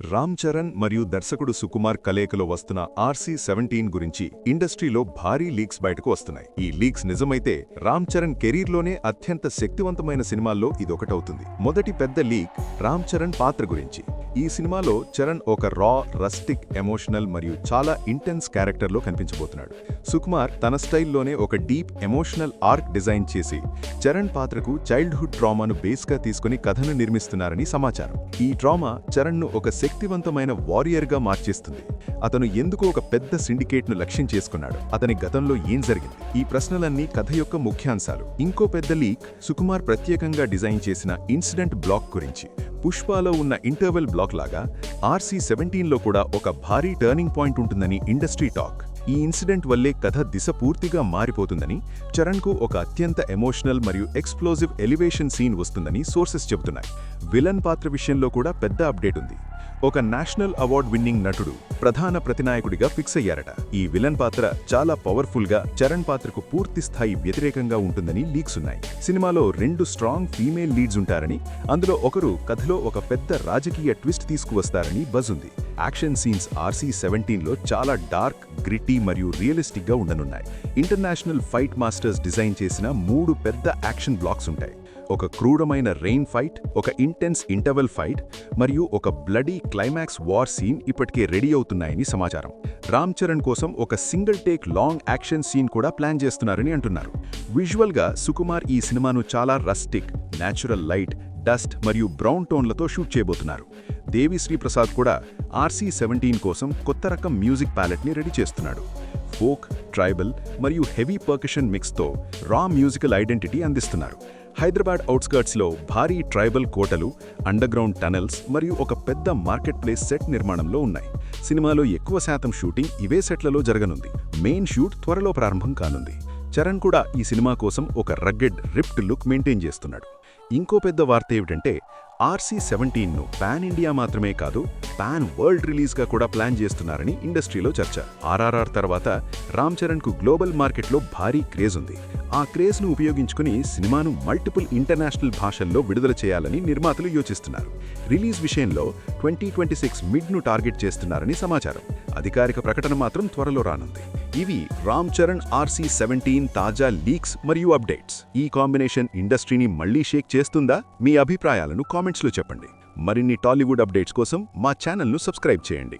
రామ్ చరణ్ మరియు దర్శకుడు సుకుమార్ కలేకలో వస్తున్న ఆర్సీ సెవెంటీన్ గురించి ఇండస్ట్రీలో భారీ లీక్స్ బయటకు వస్తున్నాయి. ఈ లీక్స్ నిజమైతే రామ్ చరణ్ కెరీర్లోనే అత్యంత శక్తివంతమైన సినిమాల్లో ఇదొకటవుతుంది. మొదటి పెద్ద లీక్ రామ్ చరణ్ పాత్ర గురించి. ఈ సినిమాలో చరణ్ ఒక రా రస్టిక్ ఎమోషనల్ మరియు చాలా ఇంటెన్స్ క్యారెక్టర్లో కనిపించబోతున్నాడు. సుకుమార్ తన స్టైల్లోనే ఒక డీప్ ఎమోషనల్ ఆర్క్ డిజైన్ చేసి చరణ్ పాత్రకు చైల్డ్హుడ్ ట్రామాను బేస్గా తీసుకుని కథను నిర్మిస్తున్నారని సమాచారం. ఈ డ్రామా చరణ్ను ఒక శక్తివంతమైన వారియర్గా మార్చేస్తుంది. అతను ఎందుకు ఒక పెద్ద సిండికేట్ను లక్ష్యం చేసుకున్నాడు. అతని గతంలో ఏం జరిగింది? ఈ ప్రశ్నలన్నీ కథ యొక్క ముఖ్యాంశాలు. ఇంకో పెద్ద లీక్ సుకుమార్ ప్రత్యేకంగా డిజైన్ చేసిన ఇన్సిడెంట్ బ్లాక్ గురించి. పుష్పాలో ఉన్న ఇంటర్వెల్ బ్లాక్ లాగా ఆర్సీ సెవెంటీన్లో కూడా ఒక భారీ టర్నింగ్ పాయింట్ ఉంటుందని ఇండస్ట్రీ టాక్. ఈ ఇన్సిడెంట్ వల్లే కథ దిశ పూర్తిగా మారిపోతుందని చరణ్కు ఒక అత్యంత ఎమోషనల్ మరియు ఎక్స్ప్లోజివ్ ఎలివేషన్ సీన్ వస్తుందని సోర్సెస్ చెబుతున్నాయి. విలన్ పాత్ర విషయంలో కూడా పెద్ద అప్డేట్ ఉంది. ఒక నేషనల్ అవార్డ్ విన్నింగ్ నటుడు ప్రధాన ప్రతినాయకుడిగా ఫిక్స్ అయ్యారట. ఈ విలన్ పాత్ర చాలా పవర్ఫుల్గా చరణ్ పాత్రకు పూర్తి స్థాయి వ్యతిరేకంగా ఉంటుందని లీక్స్ ఉన్నాయి. సినిమాలో రెండు స్ట్రాంగ్ ఫీమేల్ లీడ్స్ ఉంటారని అందులో ఒకరు కథలో ఒక పెద్ద రాజకీయ ట్విస్ట్ తీసుకువస్తారని బజ్ ఉంది. యాక్షన్ సీన్స్ ఆర్సీ సెవెంటీన్లో చాలా డార్క్ గ్రిటీ మరియు రియలిస్టిక్గా ఉండనున్నాయి. ఇంటర్నేషనల్ ఫైట్ మాస్టర్స్ డిజైన్ చేసిన మూడు పెద్ద యాక్షన్ బ్లాక్స్ ఉంటాయి. ఒక క్రూరమైన రెయిన్ ఫైట్ ఒక ఇంటెన్స్ ఇంటర్వెల్ ఫైట్ మరియు ఒక బ్లడీ క్లైమాక్స్ వార్ సీన్ ఇప్పటికే రెడీ అవుతున్నాయని సమాచారం. రామ్ చరణ్ కోసం ఒక single take long action scene కూడా ప్లాన్ చేస్తున్నారని అంటున్నారు. విజువల్గా సుకుమార్ ఈ సినిమాను చాలా రస్టిక్ న్యాచురల్ లైట్ డస్ట్ మరియు బ్రౌన్ టోన్లతో షూట్ చేయబోతున్నారు. దేవిశ్రీ ప్రసాద్ కూడా ఆర్సీ సెవెంటీన్ కోసం కొత్త రకం మ్యూజిక్ ప్యాలెట్ని రెడీ చేస్తున్నాడు. ఫోక్ ట్రైబల్ మరియు హెవీ పర్కషన్ మిక్స్తో రా మ్యూజికల్ ఐడెంటిటీ అందిస్తున్నారు. హైదరాబాద్ అవుట్స్కర్ట్స్లో భారీ ట్రైబల్ కోటలు అండర్గ్రౌండ్ టనల్స్ మరియు ఒక పెద్ద మార్కెట్ ప్లేస్ సెట్ నిర్మాణంలో ఉన్నాయి. సినిమాలో ఎక్కువ శాతం షూటింగ్ ఇవే సెట్లలో జరగనుంది. మెయిన్ షూట్ త్వరలో ప్రారంభం కానుంది. చరణ్ కూడా ఈ సినిమా కోసం ఒక రగ్గెడ్ రిప్ట్ లుక్ మెయింటైన్ చేస్తున్నాడు. ఇంకో పెద్ద వార్త ఏమిటంటే ఆర్సీ సెవెంటీన్ను పాన్ ఇండియా మాత్రమే కాదు పాన్ వరల్డ్ రిలీజ్గా కూడా ప్లాన్ చేస్తున్నారని ఇండస్ట్రీలో చర్చ. ఆర్ఆర్ఆర్ తర్వాత రామ్ చరణ్కు గ్లోబల్ మార్కెట్లో భారీ క్రేజ్ ఉంది. ఆ క్రేజ్ను ఉపయోగించుకుని సినిమాను మల్టిపుల్ ఇంటర్నేషనల్ భాషల్లో విడుదల చేయాలని నిర్మాతలు యోచిస్తున్నారు. రిలీజ్ విషయంలో ట్వంటీ ట్వంటీ సిక్స్ మిడ్ను టార్గెట్ చేస్తున్నారని సమాచారం. అధికారిక ప్రకటన మాత్రం త్వరలో రానుంది. ఇవి రామ్ చరణ్ ఆర్సీ సెవెంటీన్ తాజా లీక్స్ మరియు అప్డేట్స్. ఈ కాంబినేషన్ ఇండస్ట్రీని మళ్ళీ షేక్ చేస్తుందా? మీ అభిప్రాయాలను కామెంట్ కామెంట్స్లో చెప్పండి. మరిన్ని టాలీవుడ్ అప్డేట్స్ కోసం మా ఛానల్ను సబ్స్క్రైబ్ చేయండి.